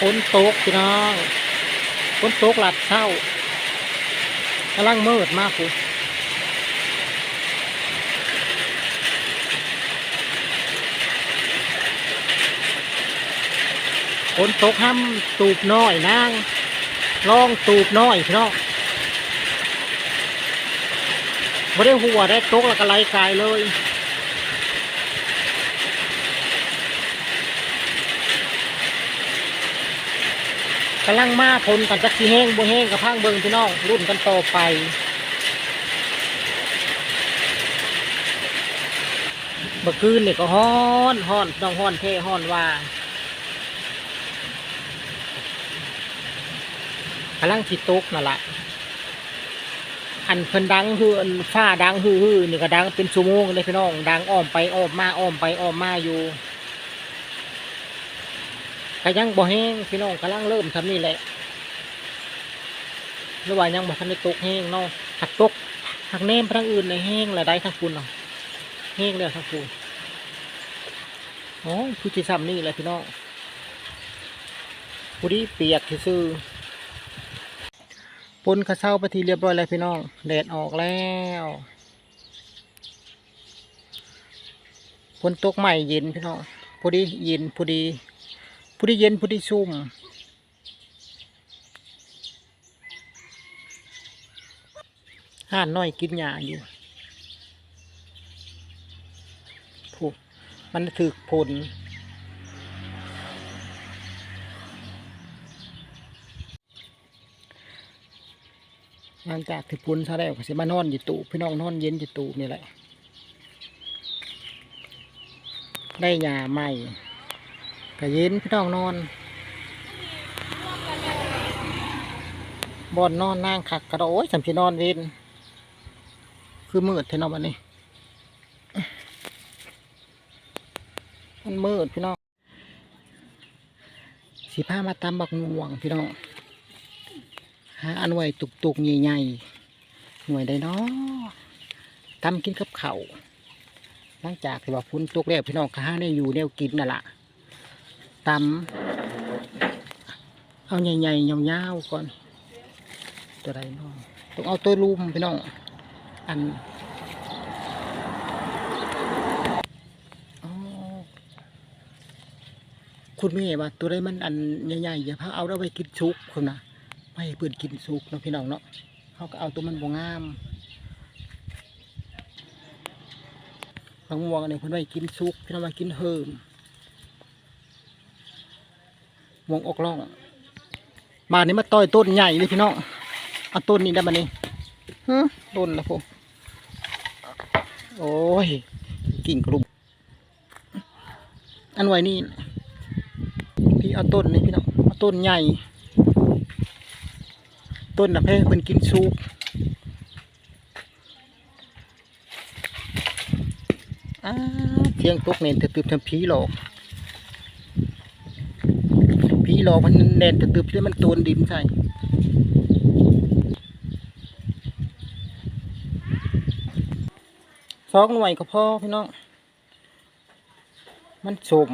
ฝนตกพี่น้องฝนตกหลัดเช้ากำลังมืดมากคุณฝนตกห้ำตูบน้อยนางลองตูบน้อยพี่น้องไม่ได้หัวได้ตกแล้วก็ไหลกายเลย กำลังมาผลกันจักสีแห้งบ่แห้งกับพังเบิงพี่น้องรุ่นกันต่อไป เมื่อคืนเนี่ก็ฮ้อนฮ้อนน้องฮ้อนเท่ฮ้อนว่ากำลังสิตกนั่นแหละอันเพิ่นดังคืออันฟ้าดังฮือๆนี่ก็ดังเป็นชั่วโมงเลยพี่น้อง ดังอ้อมไปอ้อมมาอ้อมไปอ้อมมาอยู่ ก็ยังบ่แห้งพี่น้องกำลังเริ่มทำนี่แหละหรือว่ายังบ่ทันได้ตกแห้งเนาะหักตกหักแนมไปทางอื่นในแห้งและได้ทางคุณเนาะแห้งแล้วทางคุณอ๋อผู้ที่ซ้ำนี่แหละพี่น้องผู้ที่เปียกซื่อปนกระเซ้าไปทีเรียบร้อยแล้วพี่น้องแดดออกแล้วฝนตกใหม่เย็นพี่น้องพอดีเย็นพอดี พอดีเย็นพอดีซุ่มห่านน้อยกินหญ้าอยู่ผูมันถือผลหลังจากที่พุนซะแล้วก็สิมานอนอยู่ตู้พี่น้องนอนเย็นอยู่ตู้นี่แหละ ได้หญ้าใหม่ ก็เย็นพี่น้องนอนบอนนอนนั่งขักกระโดดสัมพี่นอนเวนคือมืดเท่านั้นวันนี้มันมืดพี่น้องสีผ้ามาตำบักหน่วงพี่น้องหาอันไว้ตุกตุกใหญ่ๆหน่วยได้เนาะตำกินกับเขาหลังจากที่ว่าฟุ้นตุกแล้วพี่น้องก็หาได้อยู่แนวกินนั่นแหละ ตำเอาใหญ่ๆยาวๆก่อน ตัวใดน้องต้องเอาตัวลุมพี่น้องอันอ๋อคุณแม่ว่าตัวใดมันอันใหญ่ๆอย่าพาเอาเอาไว้กินชุกคนนะไม่ให้เพื่อนกินสุกเนาะพี่น้องเนาะเขาก็เอาตัวมันบวงามบางม่วงอันนี้เพื่อนไว้กินสุกพี่น้องมากินเฮิมม่ วงออกล่องมานี้มาต่อยต้นใหญ่เลยพี่น้องเอาต้นนี้ได้มานี่ฮะต้นละพวกโอ้ยกิ่งกลุ่มอันไว้นี่พี่เอาต้นนี่พี่น้องเอาต้นใหญ่ ต้นน่ะแพ้เพิ่นกินซุปอ้าเที่ยงตกเนนตึบๆทำผีหลอกผี หลอกมันเนนตึบๆที่มันโตนดินใส่สองหน่วยก็พอพี่น้อง มันสม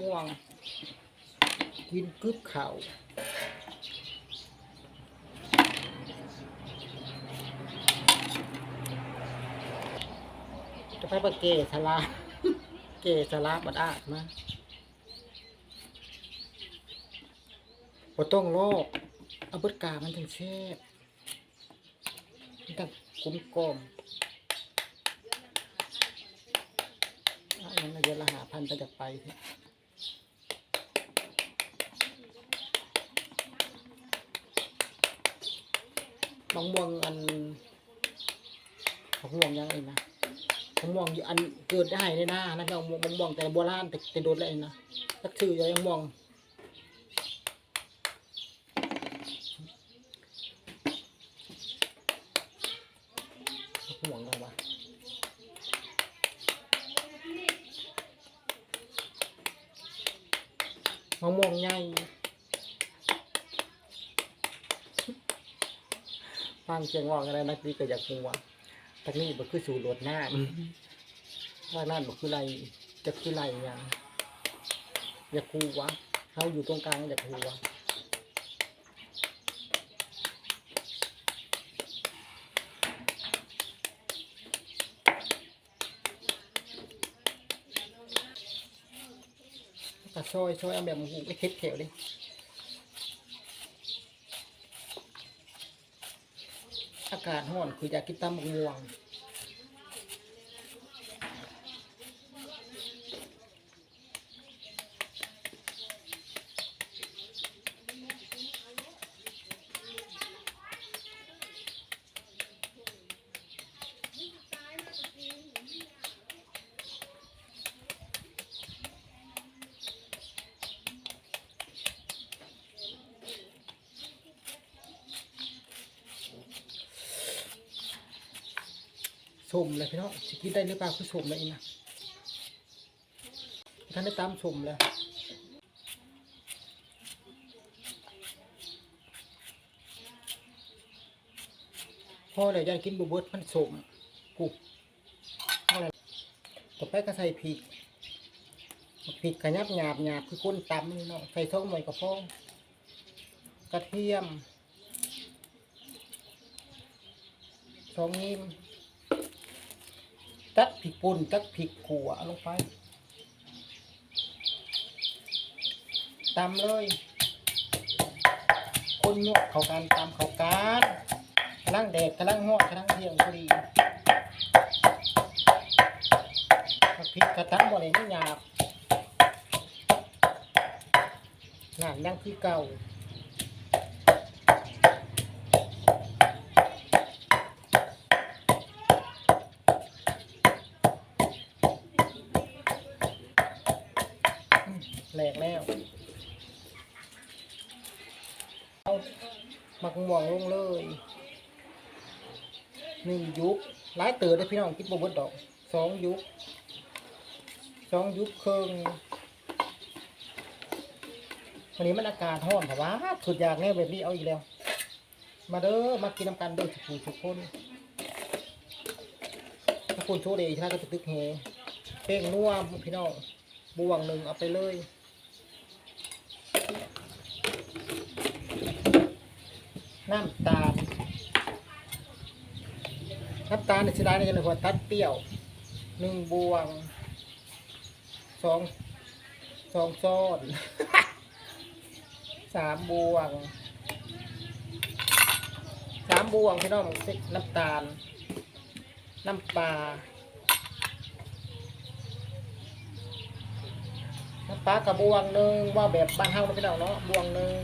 ม่วง กินกึบเข่าจะไปประเกสลา เกสลาบัดอาดมาบต้องโลกเอาบิดกามันถึงแซ่บมันต้องคุ้มกลมอันนั้นเดือนละหาพันไปจากไปเถอะมะม่วงอันมะม่วงยังไงนะ มะม่วงอันเกิดได้เลยนะนะมะม่วงมะม่วงแต่โบราณแต่แต่โดนเลยนะสักชื่อยังมะม่วงมะม่วงอะไรวะมะม่วงใหญ่ฟังเสียงว่ากันแล้วนักดีก็อยากรู้ว่าตักนี้มันคือสู่รถน้ำว่านั่นมันคือไรจะคือไรอย่างอย่าคูวะเขาอยู่ตรงกลางอย่าคูวะตัดซอยซอยเอาแบบหมูไม่เค็ดเขียวดิากาศห้อนคืออยากกินตำบักม่วง ชมเลยพี่น้องสิกินได้หรือเปล่าคือชมเลยนะท่านได้ตามชมเลยพ่อเดี๋ยวจะกินบุเบิดมันสมกุบอะไรต่อไปก็ใส่พริกพริกขยับหยาบหยาบคือก้นตำนี่เนาะใส่ท้องหน่อยกับพ่อกระเทียมสองนิ้ม ตักพริกป่นตักพริกขัวลงไปตำเลย คนนวดเขาการตำเขาการกำลังแดดกำลังหอดกำลังเที่ยงพอดีพริกกระตั้งบ่เลยไม่หยาบหนามยังคือเก่า แหลกแล้ว เอาห ม่วงลงเลยหนึ่งยุกหลายเต๋อได้พี่น้องคิดบ่เบิดดอกสองยุกสองยุกครึ่องวันนี้มันอากาศร้อนแต่ว่าสุดอยากแน่แบบนี้เอาอีกแล้ว มาเด้อมากินน้ำกันเด้อทุกผู้ทุกคนถ้าคนโชว์เดชถ้าก็จะตึกเฮเป้งนัวพี่น้องบวงหนึ่งเอาไปเลย น้ำตาลน้ำตาลในสิได้ในจังหวัดตัดเปรี้ยวหนึ่งบวงสองสองซ้อนสามบวงสามบวงพี่น้องสิน้ำตาล น้ำปลาน้ำปลากระบวงหนึ่งว่าแบบบ้านเฮาไม่ได้เนาะบวงหนึ่ง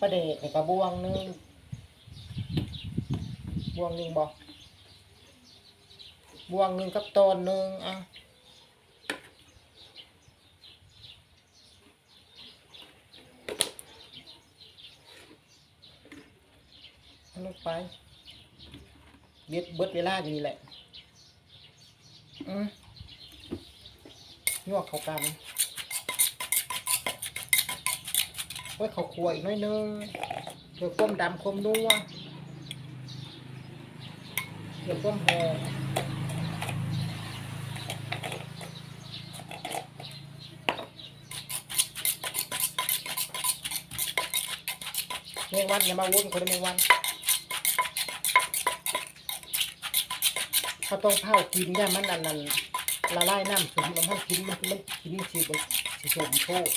ปลาเด็กกระบวงหนึ่งบวงหนึ่งบอกบวงหนึ่งกับตอนหนึ่งอะเอาลงไปเบิดเบิดเวลาอย่างนี้แหละอืมยวกเขากัน ไว้เขาครัวอีกน้อยนึงเดี๋ยวความดำความนัวเดี๋ยวความหอมเมงวันอย่ามาวุ่นคนเมงวันเขาต้องเผากินย่ามันอันนั้นละลายน้ำสมมันให้กินมันมันกินสิบสิสมโชค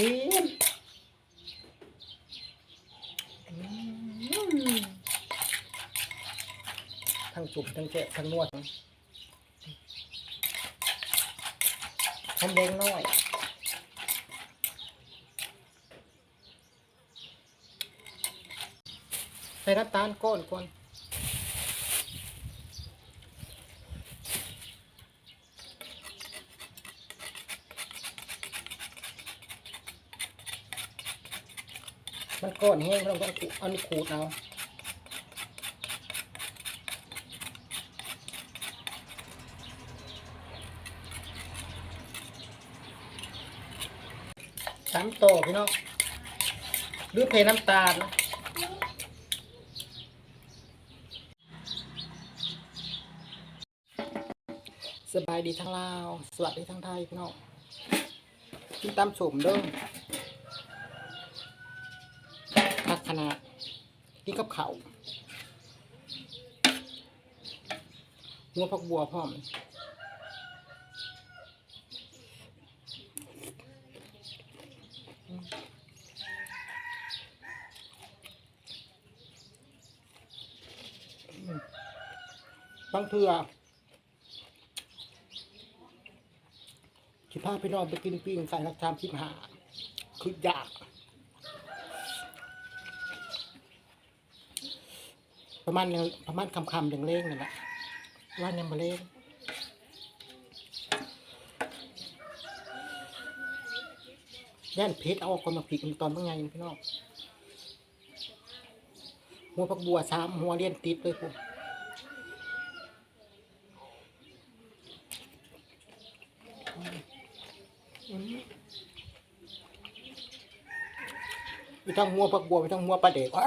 ชิมอืม ทั้งจุ่มทั้งแกะทั้งนวดทำแดงน้อยใส่น้ำตาลก้อนก่อนมันก้อนแห้งเราต้องเอานี่ขูดเอา สามต่อพี่น้องหรือเพน้ำตาลนะสบายดีทั้งลาว สวัสดีทั้งไทยพี่น้องกินตามสมเด้อพักขนาดกินกับเขาหัวผักบัวพร้อม บางเทื่อสิพาพี่น้องไปกินปิ้งไก่รักชามสิบหาคืออยาก ประมาณประมาณคำคำอย่างเล่งนั่นแหละว่าเนี่ยมาเล่งย่านเพชรเอาออกคนมาผิดตอนเมื่อไงพี่น้องหัวผักบัวสามหัวเลี้ยนติดเลยผมไปทั้งหัวผักบัวไปทั้งหัวปลาเด็กวะ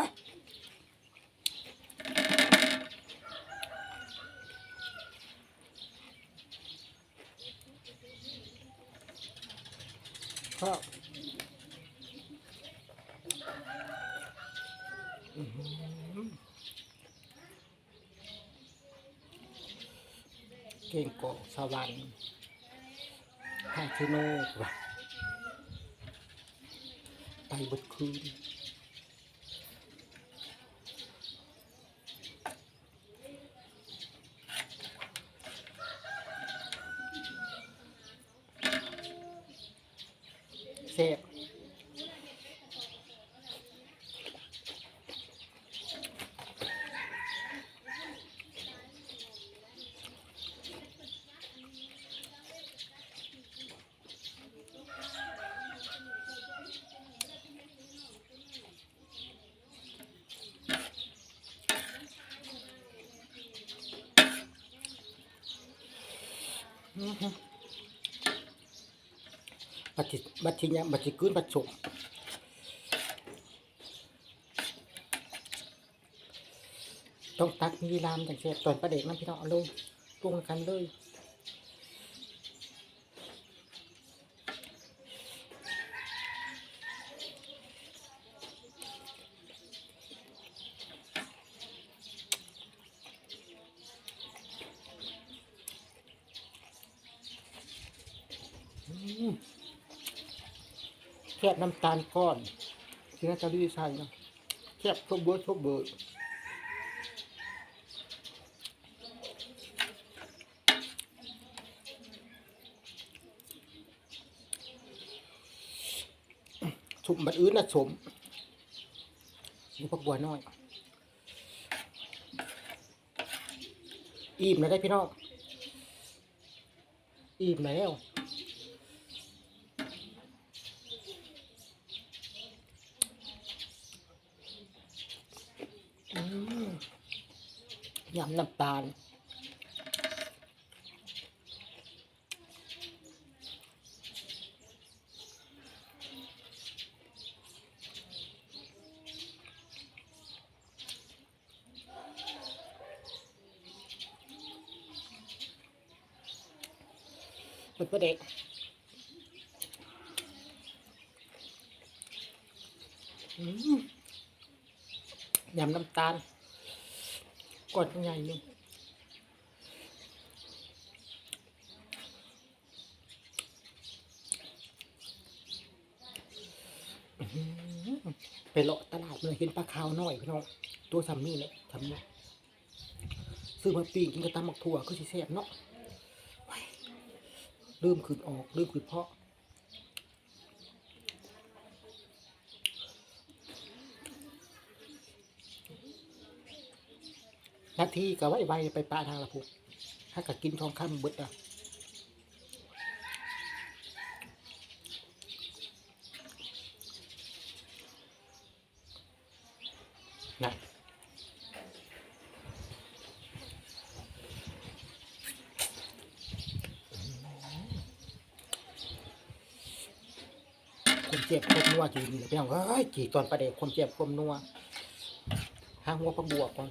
ก็เก่งกอสวรรค์ทาชิโน่ว่ะ ไปบดคืนเสพ บัติบัติเนี่ยบัติกืนบัตรสมต้องตักมีรามอย่างเช่นตอนประเด็กนั่นพี่น้องเอาลงปรุงกันเลย แคบน้ำตาลก้อนที่น่าจะรีใส่นะแคบชบเบิร์ดชบเบิร์ดสมบัดอื่นนะสมนี่พวกบัวน้อย อิ่มแล้วได้พี่น้องอิ่มแล้ว ยำน้ำตาลเป็นประเด็กอืม ยำน้ำตาลกดใหญ่หนึ่งอื้อหือไปเลาะตลาดเลยเห็นปลาขาวน้อยพี่น้องตัวซัมมี่เนี่ยซัมมี่ซื้อมาปีกินกระตำหมักถั่วก็สิแซ่บเนาะลืมขืนออกลืมขืนเพาะ นาทีก็ไว้ไวไปปลาทางละพุถ้าก็กินทองคำเบิดอะนะคนเจ็บคมนัวจีนี่แหละพี่น้องเอ้ยจีตอนประเด็ความเจ็บความนัวห้างหัวผักบวกก่อน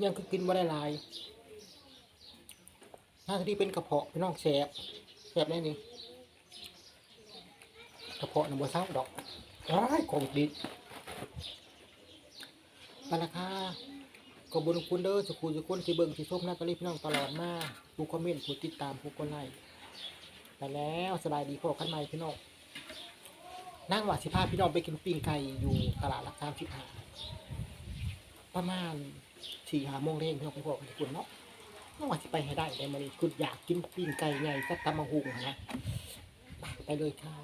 เป็นยังคือกินบ่ได้หลายถ้าที่เป็นกระเพาะพี่น้องแสบแสบแน่นี่กระเพาะน่ะบ่เศร้าดอกอ้ายของดีไปละค่ะขอบคุณคุณเด้อสุขุสุขุนที่เบิ่งที่ชมนะตอนนี้พี่น้องตลอดมาผู้คอมเมนต์ผู้ติดตามผู้กดไลค์ไปแล้วสบายดีพอกันใหม่พี่น้องนั่งว่าสิพาพี่น้องไปกินปิ้งไก่อยู่ตลาดรักสามสิบห้าประมาณ สี่ห้าโมงเร่งพี่อไปพอกันที่คุณเนาะนั่งว่าจะไปให้ได้แต่มันคุณอยากกินปิ้งไก่ไงก็ตำมะฮุงนะไปไปเลยค่ะ